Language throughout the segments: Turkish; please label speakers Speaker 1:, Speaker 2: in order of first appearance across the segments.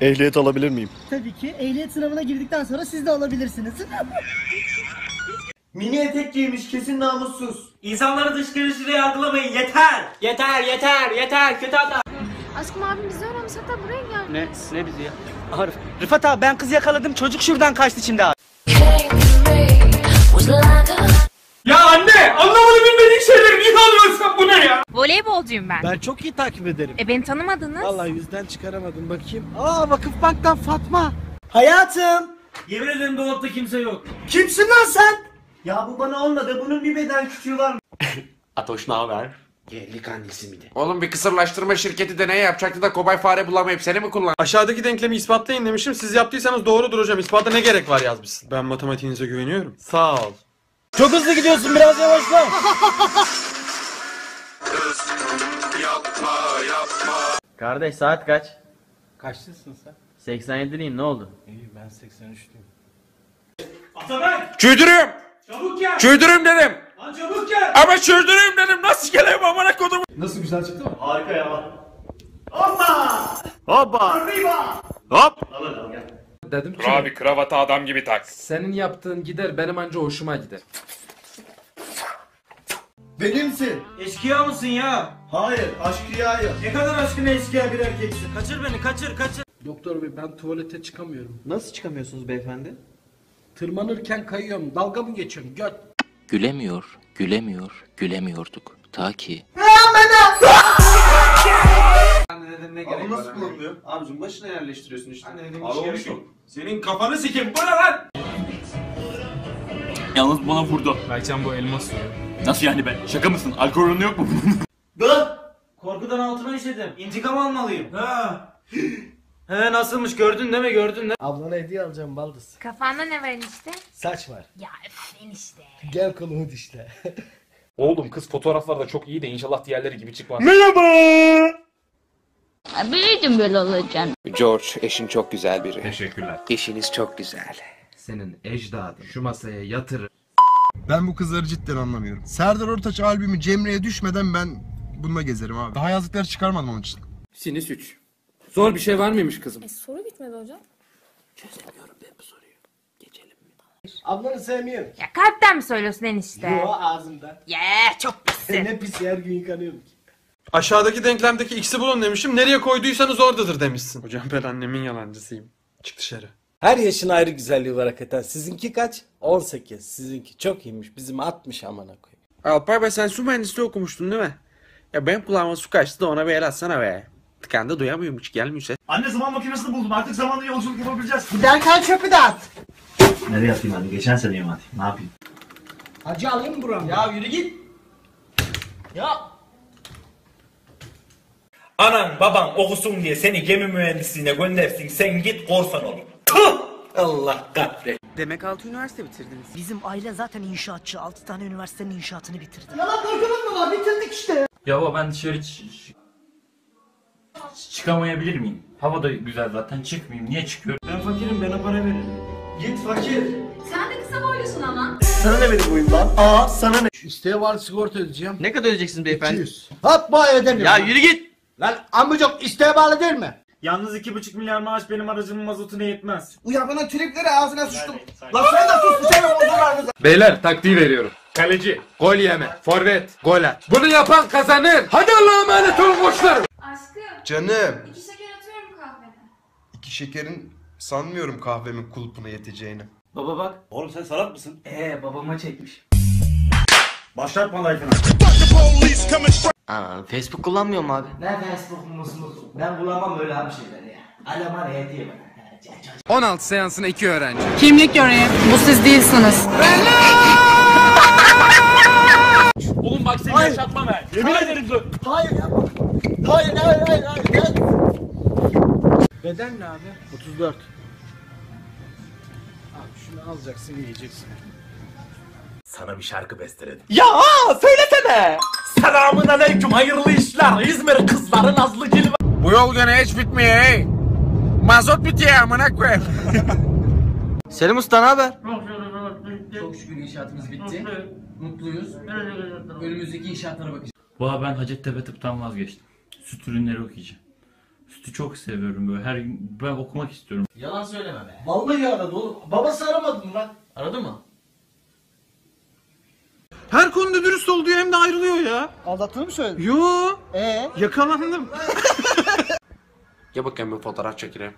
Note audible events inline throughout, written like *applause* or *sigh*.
Speaker 1: Ehliyet alabilir miyim?
Speaker 2: Tabii ki ehliyet sınavına girdikten sonra siz de alabilirsiniz.
Speaker 3: Mini etek giymiş kesin namussuz.
Speaker 4: İnsanları dış görünüşüyle yargılamayın yeter. Yeter yeter yeter kötü adam.
Speaker 5: Aşkım abim bizi aramış hatta buraya gel.
Speaker 4: Ne? Ne bizi ya? Arif. Rıfat abi ben kız yakaladım çocuk şuradan kaçtı şimdi abi.
Speaker 5: Voleybolcuyum ben.
Speaker 6: Ben çok iyi takip ederim.
Speaker 5: E beni tanımadınız.
Speaker 6: Vallahi yüzden çıkaramadım bakayım. Aa Vakıfbank'tan Fatma.
Speaker 3: Hayatım.
Speaker 4: Yemin ederim dolapta kimse yok.
Speaker 3: Kimsin lan sen? Ya bu bana olmadı. Bunun bir beden küçüğü var mı? *laughs*
Speaker 7: Atoş ne haber?
Speaker 6: Gellik annesi miydi?
Speaker 7: Oğlum bir kısırlaştırma şirketi deney yapacaktı da kobay fare bulamayıp seni mi kullan?
Speaker 8: Aşağıdaki denklemi ispatlayın demişim. Siz yaptıysanız doğrudur hocam. İspata ne gerek var yazmışsın. Ben matematiğinize güveniyorum. Sağ ol.
Speaker 6: Çok hızlı gidiyorsun biraz yavaşla. *laughs*
Speaker 4: Kardeş saat kaç?
Speaker 6: Kaçlısın sen?
Speaker 4: 87'liyim ne oldu?
Speaker 6: İyi ben 83'lüyüm.
Speaker 4: Atabek
Speaker 7: Çöldürüyorum!
Speaker 4: çabuk gel.
Speaker 7: Çöldürüyorum dedim!
Speaker 4: Lan çabuk gel.
Speaker 7: Ama çöldürüyorum dedim! Nasıl geleyim amına kodum?
Speaker 6: Nasıl güzel çıktı mı?
Speaker 3: Harika ya. Hoppa!
Speaker 7: Hoppa!
Speaker 3: Viva!
Speaker 7: Hop!
Speaker 9: Dedim ki
Speaker 7: Abi kravatı adam gibi tak.
Speaker 9: senin yaptığın gider benim anca hoşuma gider.
Speaker 3: Benimsin.
Speaker 4: Eşkıya mısın ya?
Speaker 3: Hayır, aşkıyayım.
Speaker 4: Ne kadar aşkına eşkıya bir erkeksin. Kaçır beni kaçır kaçır.
Speaker 9: Doktor bey ben tuvalete çıkamıyorum.
Speaker 4: Nasıl çıkamıyorsunuz beyefendi?
Speaker 9: Tırmanırken kayıyorum. Dalga mı geçiyorsun? Göt.
Speaker 10: Gülemiyor, gülemiyor, gülemiyorduk. Ta ki
Speaker 3: Abi nasıl kullanılıyor?
Speaker 7: Abicim başına yerleştiriyorsun işte.
Speaker 4: Abi yok. Senin kafanı sikeyim bu ne lan?
Speaker 1: Yalnız bana vurdu.
Speaker 9: Ayçen bu elma suyu.
Speaker 1: Nasıl yani ben? Şaka mısın? Alkol oranı yok mu? *laughs*
Speaker 4: Dur. Korkudan altıma işledim. İntikam almalıyım. Ha. *gasps* He nasılmış gördün değil mi gördün değil mi?
Speaker 6: Ablana hediye alacağım baldız.
Speaker 5: Kafanda ne var enişte?
Speaker 6: Saç var.
Speaker 5: Ya üf enişte.
Speaker 6: Gel kolumu dişle. *laughs*
Speaker 9: Oğlum kız fotoğraflarda çok iyi de inşallah diğerleri gibi çıkmaz.
Speaker 5: Biliyordum böyle olacağını.
Speaker 7: George eşin çok güzel biri.
Speaker 9: Teşekkürler.
Speaker 7: Eşiniz çok güzel.
Speaker 9: Senin ecdadın şu masaya yatırır.
Speaker 11: Ben bu kızları cidden anlamıyorum. Serdar Ortaç albümü Cemre'ye düşmeden ben bununla gezerim abi. Daha yazdıkları çıkarmadım onun için.
Speaker 9: Sinüs 3. Zor bir şey var mıymış kızım?
Speaker 5: E soru bitmedi hocam.
Speaker 6: Ablanı sevmiyorum.
Speaker 5: Ya kalpten mi söylüyorsun enişte?
Speaker 6: Yo ağzımdan.
Speaker 5: Ya çok pissin.
Speaker 6: ne pis her gün yıkanıyorum ki.
Speaker 8: Aşağıdaki denklemdeki x'i bulun demişim. Nereye koyduysanız oradadır demişsin. Hocam ben annemin yalancısıyım. Çık dışarı.
Speaker 6: Her yaşın ayrı güzelliği var hakikaten. Sizinki kaç? 18. Sizinki çok iyiymiş. Bizim 60 amına koyayım.
Speaker 7: Alpay be sen su mühendisliği okumuştun değil mi? Ya benim kulağıma su kaçtı da ona bir el atsana be. Tıkandı duyamıyorum hiç gelmiyor ses.
Speaker 3: Anne zaman makinesini buldum. Artık zamanla yolculuk yapabileceğiz.
Speaker 2: Giderken çöpü de at.
Speaker 3: Nereye atayım hadi? Geçen seneye mi atayım? Ne yapayım?
Speaker 6: Hacı alayım buram.
Speaker 4: Ya yürü git. Ya. Anan baban okusun diye seni gemi mühendisliğine göndersin sen git korsan ol. Allah kahretsin.
Speaker 7: Demek 6 üniversite bitirdiniz.
Speaker 2: Bizim aile zaten inşaatçı. 6 tane üniversitenin inşaatını bitirdi.
Speaker 1: ya baba ben dışarı çıkamayabilir miyim? Hava da güzel zaten çıkmayayım. Niye çıkıyorum?
Speaker 4: Ben fakirim bana para verin.
Speaker 3: Git fakir.
Speaker 5: Sen de kısa boylusun ama.
Speaker 3: Sana ne benim oyun lan? Aa sana ne?
Speaker 6: İsteğe var sigorta ödeyeceğim.
Speaker 4: Ne kadar ödeyeceksin beyefendi?
Speaker 6: 200. Hop bu ay ödemiyorum.
Speaker 4: Ya yürü git.
Speaker 6: Lan amcık isteğe bağlı değil mi?
Speaker 4: Yalnız iki buçuk milyar maaş benim aracımın mazotuna yetmez.
Speaker 6: Uya bana tripleri ağzına sıçtım. Lan sen de sus bir şey bozdular
Speaker 9: Beyler taktiği veriyorum. Kaleci, gol yeme, forvet, gol at. Bunu yapan kazanır. Hadi Allah'a emanet olun koçlarım.
Speaker 5: Aşkım
Speaker 11: Canım.
Speaker 5: iki şeker atıyorum kahvene.
Speaker 11: iki şekerin sanmıyorum kahvemin kulpuna yeteceğini.
Speaker 4: Baba bak.
Speaker 3: Oğlum sen salak mısın?
Speaker 4: Ee babama çekmiş.
Speaker 3: Başlatma life'ını.
Speaker 4: Aa, Facebook kullanmıyorum abi. Ne Facebook musunuz? Ben bulamam öyle bir şeyler ya. Alaman hediye
Speaker 9: 16 seansına 2 öğrenci.
Speaker 5: Kimlik göreyim. Bu siz değilsiniz.
Speaker 1: Oğlum bak seni yaşatmam ben. Yemin ederim dur.
Speaker 6: Hayır yapma. Hayır hayır hayır hayır. Gel. Beden ne abi? 34. Abi şunu alacaksın yiyeceksin.
Speaker 3: Sana bir şarkı besteledim.
Speaker 4: Ya söylesene. Selamun aleyküm hayırlı işler. İzmir kızları nazlı gül
Speaker 7: Bu yol gene hiç bitmiyor hey. Mazot bitiyor amına koyayım. *laughs*
Speaker 4: Selim Usta ne haber?
Speaker 9: Çok şükür inşaatımız bitti. Mutluyuz. Önümüzdeki inşaatlara bakacağız.
Speaker 1: Baba ben Hacettepe tıptan vazgeçtim. Süt ürünleri okuyacağım. Sütü çok seviyorum böyle. Her gün ben okumak istiyorum.
Speaker 12: Yalan söyleme be.
Speaker 4: Vallahi aradı oğlum. Babası aramadı mı lan?
Speaker 12: Aradı mı?
Speaker 8: Her konuda dürüst ol diyor hem de ayrılıyor ya.
Speaker 4: Aldattığını mı söyledin?
Speaker 8: Yo
Speaker 4: Ee?
Speaker 8: yakalandım. *laughs* Gel bakayım bir fotoğraf çekeyim.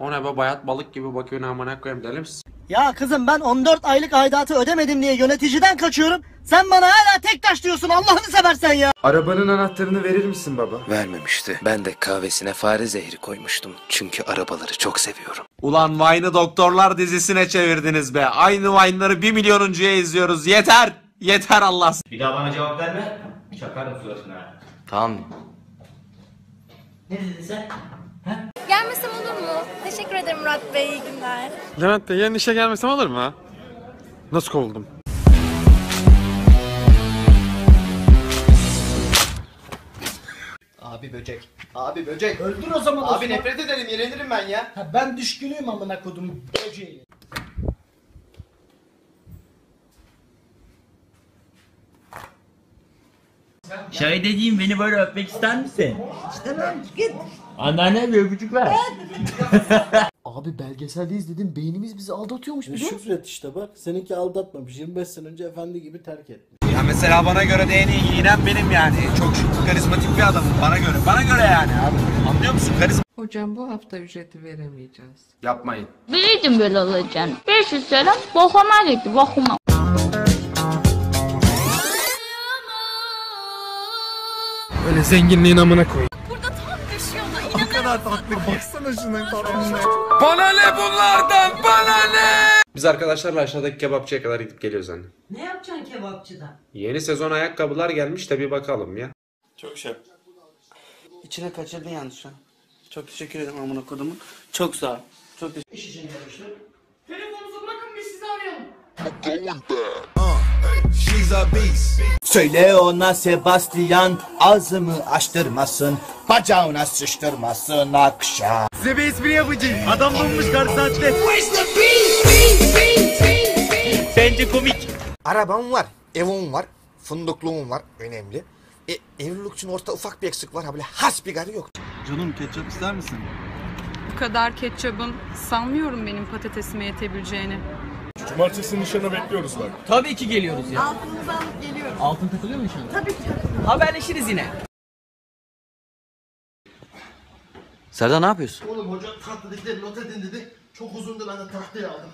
Speaker 8: O ne be bayat balık gibi bakıyorsun amına koyayım deli misin?
Speaker 4: Ya kızım ben 14 aylık aidatı ödemedim diye yöneticiden kaçıyorum. Sen bana hala tek taş diyorsun Allah'ını seversen ya.
Speaker 9: Arabanın anahtarını verir misin baba?
Speaker 10: Vermemişti. Ben de kahvesine fare zehri koymuştum. Çünkü arabaları çok seviyorum.
Speaker 7: Ulan Vine'ı Doktorlar dizisine çevirdiniz be. Aynı Vine'ları bir milyonuncuya izliyoruz. Yeter. Yeter Allah.
Speaker 12: Bir daha bana cevap verme. Çakarım suratına.
Speaker 10: Tamam.
Speaker 12: Ne dedin sen?
Speaker 13: Gelmesem olur mu? Teşekkür ederim Murat Bey. İyi günler.
Speaker 8: Levent Bey yarın işe gelmesem olur mu ha? Nasıl kovuldum?
Speaker 4: Abi böcek. Abi böcek. Öldür o zaman. Abi nefret ederim yenilirim ben ya. Ha, ben düşkünüyüm amına kodum böceği.
Speaker 1: Şahit edeyim beni böyle öpmek ister misin? git. Anneanne bir öpücük ver. *laughs*
Speaker 4: Abi belgeselde izledim beynimiz bizi aldatıyormuş biliyor musun?
Speaker 6: Şükret işte bak. Seninki aldatmamış. 25 sene önce efendi gibi terk etmiş.
Speaker 7: Ya mesela bana göre de en iyi giyinen benim yani. Çok şık, karizmatik bir adamım bana göre. Bana göre yani abi. Anlıyor musun? Karizma.
Speaker 14: Hocam bu hafta ücreti veremeyeceğiz.
Speaker 9: Yapmayın.
Speaker 13: Biliyordum böyle olacağını. 500 lira bokuma gitti bokuma.
Speaker 8: Öyle zenginliğin amına koy.
Speaker 13: Burada tam düşüyor da
Speaker 9: Bana ne bunlardan bana ne?
Speaker 8: Biz arkadaşlarla aşağıdaki kebapçıya kadar gidip geliyoruz anne.
Speaker 3: Ne yapacaksın kebapçıda?
Speaker 8: Yeni sezon ayakkabılar gelmiş de bir bakalım ya.
Speaker 4: İçine kaçırdın yalnız şu an. Çok teşekkür ederim amına kodumu. Çok sağ ol. Çok teşekkür
Speaker 15: Söyle ona Sebastian ağzımı açtırmasın, bacağına sıçtırmasın akşam.
Speaker 4: Size bir espri yapacağım. Adam bulmuş kar saatte.
Speaker 15: Bence komik. Arabam var, evim var, fındıkluğum var, önemli. E, evlilik için orta ufak bir eksik var ha böyle has bir garı yok.
Speaker 4: Canım ketçap ister misin?
Speaker 14: Bu kadar ketçabın sanmıyorum benim patatesime yetebileceğini.
Speaker 16: Cumartesi nişana bekliyoruz bak.
Speaker 3: Tabii ki geliyoruz ya.
Speaker 14: Altınızı alıp geliyorum.
Speaker 3: Altın takılıyor mu nişanda?
Speaker 14: Tabii ki.
Speaker 3: Haberleşiriz yine.
Speaker 10: Serdar ne yapıyorsun?
Speaker 15: Oğlum hoca tahtadakileri not edin dedi. Çok uzundu ben de tahtaya aldım.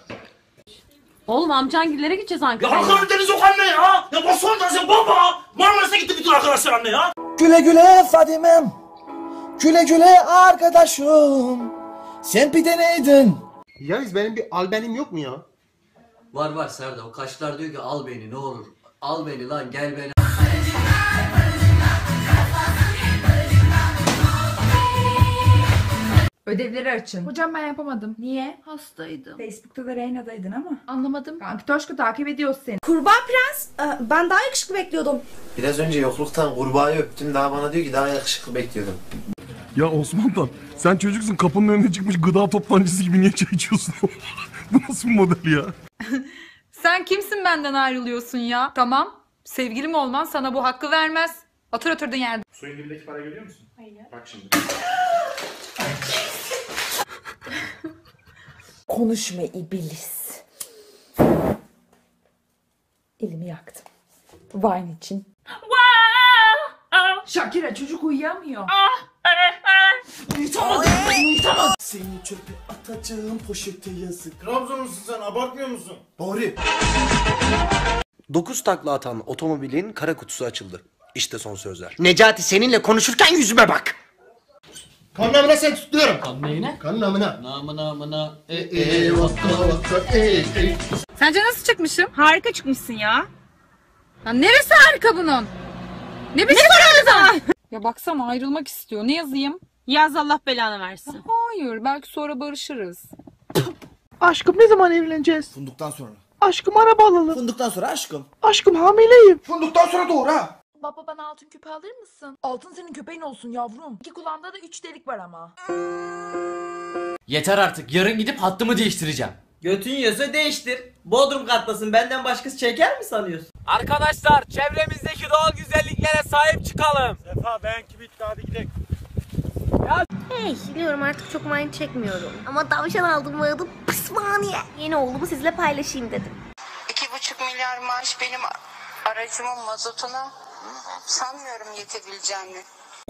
Speaker 14: Oğlum amcangillere gideceğiz
Speaker 3: Ya
Speaker 14: Ankara'ya.
Speaker 3: Karadeniz yok anne ya. Ya Bosfor Gazi baba. Marmaris'e gitti bütün arkadaşlar anne ya.
Speaker 15: Güle güle Fadimem. Güle güle arkadaşım. Sen bir deneydin. Yalnız benim bir albenim yok mu ya?
Speaker 10: Var var Serdar. O kaşlar diyor ki al beni ne olur. Al beni lan gel beni.
Speaker 14: Ödevleri açın.
Speaker 13: Hocam ben yapamadım.
Speaker 14: Niye?
Speaker 13: Hastaydım.
Speaker 14: Facebook'ta da Reyna'daydın ama.
Speaker 13: Anlamadım.
Speaker 14: Kanki Toşku takip ediyoruz seni.
Speaker 13: Kurbağa prens. Ee, Ben daha yakışıklı bekliyordum.
Speaker 15: Biraz önce yokluktan kurbağayı öptüm. Daha bana diyor ki daha yakışıklı bekliyordum.
Speaker 16: Ya Osman'dan sen çocuksun kapının önüne çıkmış gıda toptancısı gibi niye çay içiyorsun? *laughs* Bu nasıl bir model ya? *laughs*
Speaker 14: Sen kimsin benden ayrılıyorsun ya? Tamam. Sevgilim olman sana bu hakkı vermez. Otur oturdun yerde.
Speaker 8: Suyun dibindeki para görüyor musun? Hayır. Bak şimdi. *laughs*
Speaker 14: Konuşma iblis. Elimi yaktım. Wine için. Şakira çocuk uyuyamıyor.
Speaker 15: Seni çöpe atacağım poşete yazık. Trabzonlusun sen abartmıyor musun? Doğru.
Speaker 4: 9 takla atan otomobilin kara kutusu açıldı. İşte son sözler.
Speaker 15: Necati seninle konuşurken yüzüme bak. Kan namına sen tutuyorum. Kan neyine? Kan namına.
Speaker 3: Namına namına. E,
Speaker 15: E, vakka vakka, e, e.
Speaker 14: Sence nasıl çıkmışım? Harika çıkmışsın ya. Ya neresi harika bunun? Ne biçim harika? Ya baksana ayrılmak istiyor. Ne yazayım? Yaz Allah belanı versin. Hayır belki sonra barışırız.
Speaker 4: Aşkım ne zaman evleneceğiz?
Speaker 15: Funduktan sonra.
Speaker 4: Aşkım araba alalım.
Speaker 15: Funduktan sonra aşkım.
Speaker 4: Aşkım hamileyim.
Speaker 15: Funduktan sonra doğru ha.
Speaker 13: Baba bana altın küpe alır mısın? Altın senin köpeğin olsun yavrum. İki kulağımda da üç delik var ama.
Speaker 3: Yeter artık. Yarın gidip hattımı değiştireceğim.
Speaker 4: Götün yiyorsa değiştir. Bodrum katlasın benden başkası çeker mi sanıyorsun?
Speaker 3: Arkadaşlar çevremizdeki doğal güzelliklere sahip çıkalım.
Speaker 4: Sefa benimki bitti hadi gidelim.
Speaker 17: Hey biliyorum artık çok mind çekmiyorum. Ama tavşan aldım ve adı pısmaniye. Yeni oğlumu sizle paylaşayım dedim.
Speaker 18: İki buçuk milyar maaş benim aracımın mazotuna sanmıyorum yetebileceğini.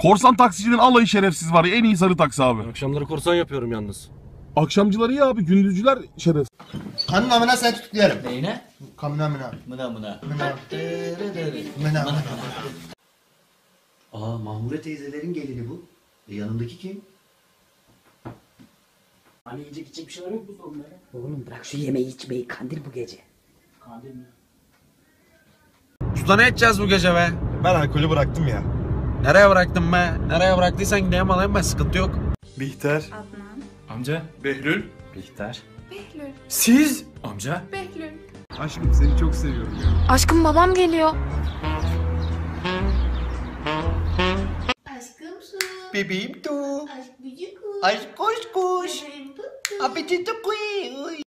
Speaker 16: Korsan taksicinin alayı şerefsiz var ya en iyi sarı taksi abi.
Speaker 19: Akşamları korsan yapıyorum yalnız.
Speaker 16: Akşamcıları iyi abi gündüzcüler şeref.
Speaker 15: Kanun amına sen tutukluyorum.
Speaker 1: Neyine?
Speaker 15: Kanun amına.
Speaker 1: Mına mına.
Speaker 15: Mına. Mına.
Speaker 10: Aa Mahmure teyzelerin gelini bu. E, yanındaki kim?
Speaker 3: Hani yiyecek içecek bir şeyler yok mu sorunlara? Oğlum bırak şu yemeği içmeyi kandil bu gece. Kandil mi?
Speaker 7: Usta ne edeceğiz bu gece be?
Speaker 11: Ben alkolü bıraktım ya.
Speaker 7: Nereye bıraktın be? Nereye bıraktıysan gideyim alayım ben sıkıntı yok.
Speaker 11: Bihter.
Speaker 8: Amca. Behlül.
Speaker 5: Bihter. Behlül.
Speaker 8: Siz. Amca.
Speaker 5: Behlül.
Speaker 11: Aşkım seni çok seviyorum ya.
Speaker 5: Aşkım babam geliyor.
Speaker 15: Bebeğim tu.
Speaker 17: Aşk bücük
Speaker 15: Aşk koş koş. Apetito kuy.